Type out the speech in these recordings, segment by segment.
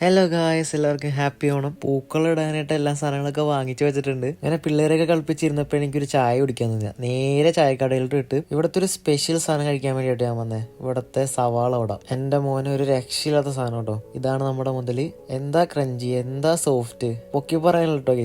Hello guys എല്ലാവർക്കും happy Onam. പൂക്കൾ ഇടാനായിട്ട് എല്ലാ സാധനങ്ങളൊക്കെ വാങ്ങിച്ചു വെച്ചിട്ടുണ്ട്. അങ്ങനെ പിള്ളേരൊക്കെ കളിപ്പിച്ചിരുന്നപ്പോൾ എനിക്കൊരു ചായ കുടിക്കാൻ തന്നെ നേരെ ചായക്കടയിലോട്ട് ഇട്ട് ഇവിടുത്തെ ഒരു സ്പെഷ്യൽ സാധനം കഴിക്കാൻ വേണ്ടിയിട്ട് ഞാൻ വന്നേ. ഇവിടുത്തെ സവാള വട. എന്റെ മോനെ ഒരു രക്ഷയില്ലാത്ത സാധനം കേട്ടോ. ഇതാണ് നമ്മുടെ മുതൽ എന്താ ക്രഞ്ചി എന്താ സോഫ്റ്റ് പൊക്കി പറയാനുള്ള കേട്ടോ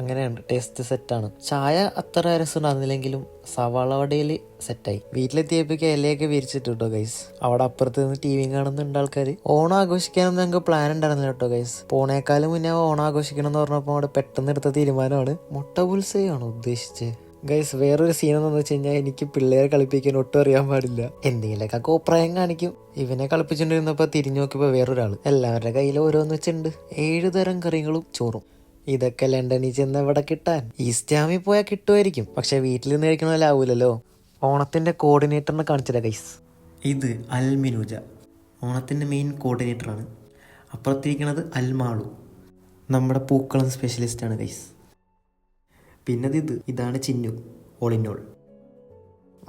അങ്ങനെയുണ്ട്. ടേസ്റ്റ് സെറ്റാണ് ചായ അത്ര രസം ഉണ്ടായിരുന്നില്ലെങ്കിലും സവാള വടയിൽ സെറ്റായി വീട്ടിലെത്തിയപ്പോഴേക്ക് ഇലയൊക്കെ വിരിച്ചിട്ട് കേട്ടോ ഗൈസ് അവിടെ അപ്പുറത്ത് നിന്ന് ടി വി കാണുന്നുണ്ട് ആൾക്കാർ ഓണം ആഘോഷിക്കാനൊന്നും ഞങ്ങൾക്ക് പ്ലാൻ ഉണ്ടായിരുന്നില്ല കേട്ടോ ഗൈസ് പോണേക്കാളും മുന്നേ ഓണം ആഘോഷിക്കണം എന്ന് പറഞ്ഞപ്പോൾ അവിടെ പെട്ടെന്ന് എടുത്ത തീരുമാനമാണ് മുട്ട പുൽസയാണ് ഉദ്ദേശിച്ചത് ഗൈസ് വേറൊരു സീൻ എന്ന് വെച്ച് കഴിഞ്ഞാൽ എനിക്ക് പിള്ളേരെ കളിപ്പിക്കാൻ ഒട്ടും അറിയാൻ പാടില്ല. എന്തെങ്കിലുമൊക്കെ കോപ്രായം കാണിക്കും. ഇവനെ കളിപ്പിച്ചോണ്ടിരുന്നപ്പോ തിരിഞ്ഞു നോക്കിയപ്പോ വേറൊരാൾ. എല്ലാവരുടെ കയ്യിൽ ഓരോന്ന് വെച്ചിട്ടുണ്ട്. ഏഴു തരം കറികളും ചോറും. ഇതൊക്കെ ലണ്ടനിൽ ചെന്ന് എവിടെ കിട്ടാൻ ഈസ്റ്റ് ഹാമിൽ പോയാൽ കിട്ടുമായിരിക്കും. പക്ഷെ വീട്ടിൽ നിന്ന് കഴിക്കണ ആവൂലല്ലോ. ഓണത്തിന്റെ കോർഡിനേറ്ററിനെ കാണിച്ചില്ല ഗൈസ് ഇത് അൽമിനുജ. ഓണത്തിന്റെ മെയിൻ കോർഡിനേറ്ററാണ് അപ്പുറത്തിരിക്കണത് അൽമാളു. നമ്മുടെ പൂക്കളം സ്പെഷ്യലിസ്റ്റാണ് ഗൈസ് പിന്നത് ഇത് ഇതാണ് ചിന്നു. ഓൾ ഇൻ ഓൾ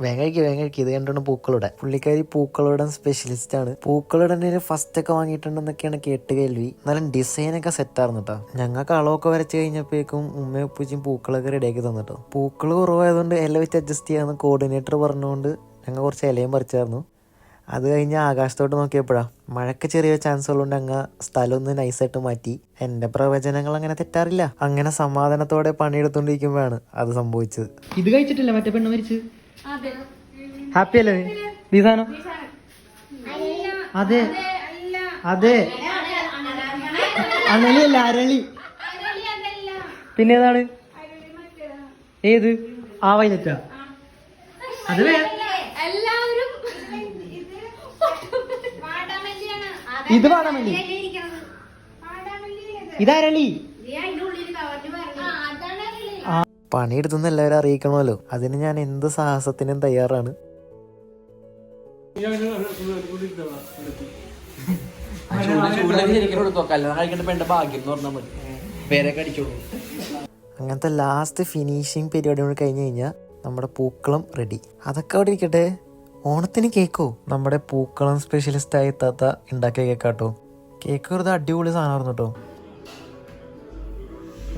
വേങ്ങഴിക്ക് വേങ്ങഴിക്ക് ഇത് കണ്ടാണ് പൂക്കളുടെ. പുള്ളിക്കാരി പൂക്കളുടെ സ്പെഷ്യലിസ്റ്റ് ആണ്. പൂക്കളുടെ ഫസ്റ്റ് ഒക്കെ വാങ്ങിയിട്ടുണ്ടെന്നൊക്കെയാണ് കേട്ട് കേൾവി. എന്നാലും ഡിസൈൻ ഒക്കെ സെറ്റ് ആയിരുന്നു കേട്ടോ ഞങ്ങൾക്ക് അളവൊക്കെ വരച്ച് കഴിഞ്ഞപ്പോഴേക്കും ഉമ്മയും ഉപ്പൂച്ചും പൂക്കളൊക്കെ റെഡിയാക്കി തന്നിട്ടോ. പൂക്കൾ കുറവായതുകൊണ്ട് ഇല വെച്ച് അഡ്ജസ്റ്റ് ചെയ്യാമെന്ന് കോർഡിനേറ്റർ പറഞ്ഞുകൊണ്ട് ഞങ്ങൾ കുറച്ച് ഇലയും പറിച്ചായിരുന്നു. അത് കഴിഞ്ഞ് ആകാശത്തോട്ട് നോക്കിയപ്പോഴാണ് മഴയ്ക്ക് ചെറിയ ചാൻസ് ഉള്ളതുകൊണ്ട് അങ്ങ് സ്ഥലം ഒന്ന് നൈസായിട്ട് മാറ്റി. എന്റെ പ്രവചനങ്ങൾ അങ്ങനെ തെറ്റാറില്ല. അങ്ങനെ സമാധാനത്തോടെ പണിയെടുത്തോണ്ടിരിക്കുമ്പോഴാണ് അത് സംഭവിച്ചത്. ഇത് കഴിച്ചിട്ടില്ല മറ്റേ പെണ്ണ് മരിച്ച് ഹാപ്പി അല്ലേ നീസാനോ അതെ. അതെ അണലി അല്ല അരളി. പിന്നെ ഏതാണ്? ഏത്? ആ. വൈലറ്റാ അത്. ഇത് വാടാമല്ലി. ഇതാരളി. പണിയെടുത്തുന്ന എല്ലാവരും അറിയിക്കണമല്ലോ. അതിന് ഞാൻ എന്ത് സാഹസത്തിനും തയ്യാറാണ്. അങ്ങനത്തെ ലാസ്റ്റ് ഫിനിഷിങ് പരിപാടി കൂടി കഴിഞ്ഞ് കഴിഞ്ഞാൽ നമ്മുടെ പൂക്കളം റെഡി അതൊക്കെ അവിടെ ഇരിക്കട്ടെ. ഓണത്തിന് കേക്കോ നമ്മുടെ പൂക്കളം സ്പെഷ്യലിസ്റ്റ് ആയി താത്ത ഉണ്ടാക്കിയ കേക്കാട്ടോ കേക്ക് വെറുതെ അടിപൊളി സാധനമായിരുന്നു കേട്ടോ.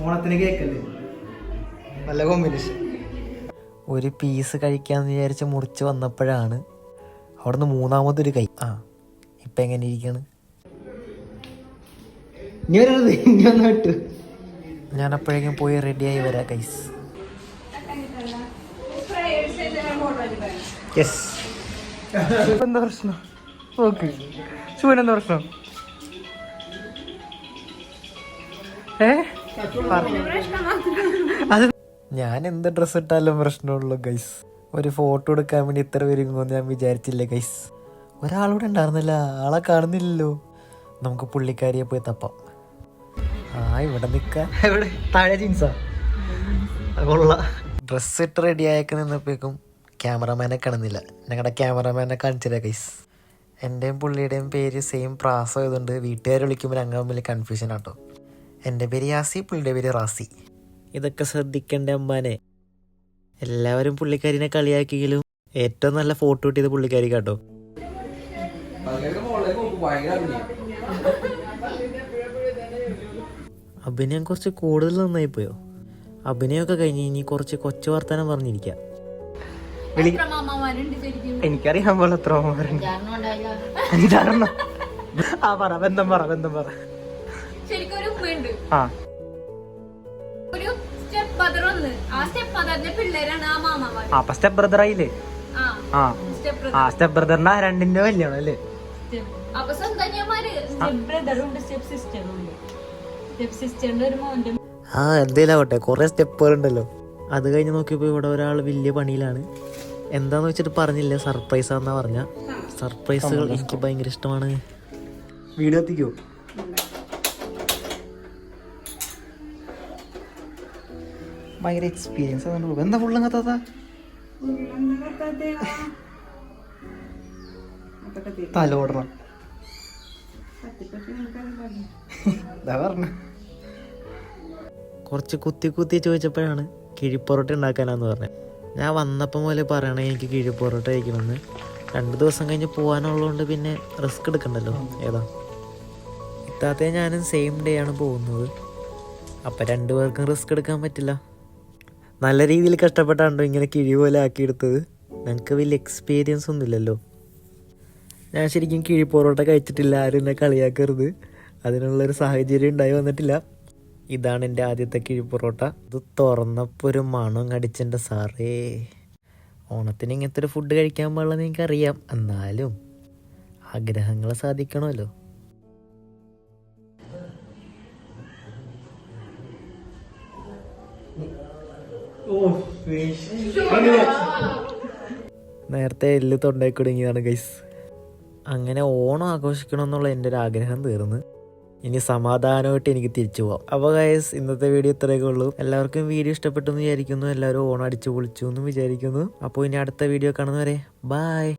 ഓണത്തിന് കേക്കല്ലേ നല്ല കോമ്പിനേഷൻ ഒരു പീസ് കഴിക്കാന്ന് വിചാരിച്ച് മുറിച്ച് വന്നപ്പോഴാണ് അവിടുന്ന് മൂന്നാമതൊരു കൈ. ആ ഇപ്പം എങ്ങനെ ഇരിക്കാണ്? ഞാൻ അപ്പോഴേക്കും പോയി റെഡിയായി വരാം കൈസ് യെസ് എന്താ പ്രശ്നം? ഓക്കെ ശിവൻ എന്താ പ്രശ്നം? ഏ? അത് ഞാൻ എന്ത് ഡ്രസ്സ് ഇട്ടാലും പ്രശ്നമുള്ളൂ ഗൈസ് ഒരു ഫോട്ടോ എടുക്കാൻ വേണ്ടി ഇത്ര വരുമെന്ന് ഞാൻ വിചാരിച്ചില്ല ഗൈസ് ഒരാളൂടെ ഉണ്ടായിരുന്നില്ല ആളെ കാണുന്നില്ലല്ലോ. നമുക്ക് പുള്ളിക്കാരിയെ പോയി തപ്പാം. ആ ഇവിടെ നിൽക്കാൻ ഇവിടെ താഴെ ജീൻസാ കൊള്ള. ഡ്രസ്സ് ഇട്ട് റെഡിയായൊക്കെ നിന്നപ്പോഴേക്കും ക്യാമറമാനെ കാണുന്നില്ല. ഞങ്ങളുടെ ക്യാമറമാനെ കാണിച്ചില്ല ഗൈസ് എന്റെയും പുള്ളിയുടെയും പേര് സെയിം പ്രാസം ആയതുകൊണ്ട് വീട്ടുകാർ വിളിക്കുമ്പോൾ ഞങ്ങൾ തമ്മിൽ കൺഫ്യൂഷൻ ആട്ടോ എന്റെ പേര് യാസി പുള്ളിയുടെ പേര് റാസി. ഇതൊക്കെ ശ്രദ്ധിക്കേണ്ട അമ്മാനെ. എല്ലാവരും പുള്ളിക്കാരിനെ കളിയാക്കിയെങ്കിലും ഏറ്റവും നല്ല ഫോട്ടോ കിട്ടിയത് പുള്ളിക്കാരി കേട്ടോ. അഭിനയം കുറച്ച് കൂടുതൽ നന്നായി പോയോ? അഭിനയമൊക്കെ കഴിഞ്ഞ് ഇനി കുറച്ച് കൊച്ചു വർത്തമാനം പറഞ്ഞിരിക്കാം. വിളി എനിക്കറിയാൻ പോലെ എത്ര മാമാരുണ്ട് അഞ്ചാറെണ്ണം ആ പറ ബന്ധം പറ ബന്ധം പറ. ആ. സ്റ്റെപ്പ് ഒന്ന് ആ സ്റ്റെപ്പ് പിള്ളേരാണ് ആ മാമാമാര്. ആ അപ്പൊ സ്റ്റെപ്പ് ബ്രദർ ആയില്ലേ? ആ ആ. സ്റ്റെപ്പ് ആ സ്റ്റെപ്പ് ബ്രദറിന്റെ രണ്ടിന്റെ കല്യാണം അല്ലേ? അപ്പൊ സ്റ്റെപ്പ് ബ്രദറും സ്റ്റെപ്പ് സിസ്റ്ററും ഉണ്ട് സ്റ്റെപ്പ് സിസ്റ്ററിന്റെ ഒരു മോന്റെ ആ എന്തേലും ആവട്ടെ കുറേ സ്റ്റെപ്പുകൾ ഉണ്ടല്ലോ അത് കഴിഞ്ഞ് നോക്കിയപ്പോൾ ഇവിടെ ഒരാൾ വലിയ പണിയിലാണ്. എന്താന്ന് വെച്ചിട്ട് പറഞ്ഞില്ല സർപ്രൈസ് ആണെന്നാ പറഞ്ഞ. സർപ്രൈസുകൾ എനിക്ക് ഭയങ്കര ഇഷ്ടമാണ്. വീഡിയോ എത്തിക്കോ? ഭയങ്കര എക്സ്പീരിയൻസ് എന്താ ഫുള്ളും കത്താത്ത തലോടണം കുറച്ച് കുത്തി കുത്തി ചോദിച്ചപ്പോഴാണ് കിഴിപ്പൊറോട്ട ഉണ്ടാക്കാനാന്ന് പറഞ്ഞത് ഞാൻ വന്നപ്പം പോലെ പറയണേ എനിക്ക് കിഴിപ്പൊറോട്ട കഴിക്കണമെന്ന്. രണ്ട് ദിവസം കഴിഞ്ഞ് പോകാനുള്ളതുകൊണ്ട് പിന്നെ റിസ്ക് എടുക്കണ്ടല്ലോ. ഏതാ? ഇത്താത്ത ഞാനും സെയിം ഡേ ആണ് പോകുന്നത്. അപ്പം രണ്ടുപേർക്കും റിസ്ക് എടുക്കാൻ പറ്റില്ല. നല്ല രീതിയിൽ കഷ്ടപ്പെട്ടാണ്ടോ ഇങ്ങനെ കിഴി പോലെ ആക്കിയെടുത്തത്? ഞങ്ങൾക്ക് വലിയ എക്സ്പീരിയൻസ് ഒന്നുമില്ലല്ലോ. ഞാൻ ശരിക്കും കിഴി പൊറോട്ട കഴിച്ചിട്ടില്ല ആരും എന്നെ കളിയാക്കരുത്. അതിനുള്ളൊരു സാഹചര്യം ഉണ്ടായി വന്നിട്ടില്ല. ഇതാണ് എന്റെ ആദ്യത്തെ കിഴി പൊറോട്ട. ഇത് തുറന്നപ്പോൾ ഒരു മണം കടിച്ചെന്റെ സാറേ. ഓണത്തിന് ഇങ്ങനത്തെ ഒരു ഫുഡ് കഴിക്കാൻ പാടില്ലെന്ന് എനിക്കറിയാം. എന്നാലും ആഗ്രഹങ്ങൾ സാധിക്കണമല്ലോ. നേരത്തെ എല്ല് തൊണ്ടയിൽ കുടുങ്ങിയതാണ് ഗൈസ് അങ്ങനെ ഓണം ആഘോഷിക്കണം എന്നുള്ള എന്റെ ഒരു ആഗ്രഹം തീർന്ന്. ഇനി സമാധാനമായിട്ട് എനിക്ക് തിരിച്ചു പോവാം. അപ്പോൾ ഗൈസ് ഇന്നത്തെ വീഡിയോ ഇത്രയൊക്കെ ഉള്ളൂ. എല്ലാവർക്കും വീഡിയോ ഇഷ്ടപ്പെട്ടു എന്ന് വിചാരിക്കുന്നു. എല്ലാവരും ഓണം അടിച്ചു പൊളിച്ചു എന്നും വിചാരിക്കുന്നു. അപ്പോൾ ഇനി അടുത്ത വീഡിയോ കാണുന്നവരെ ബായ്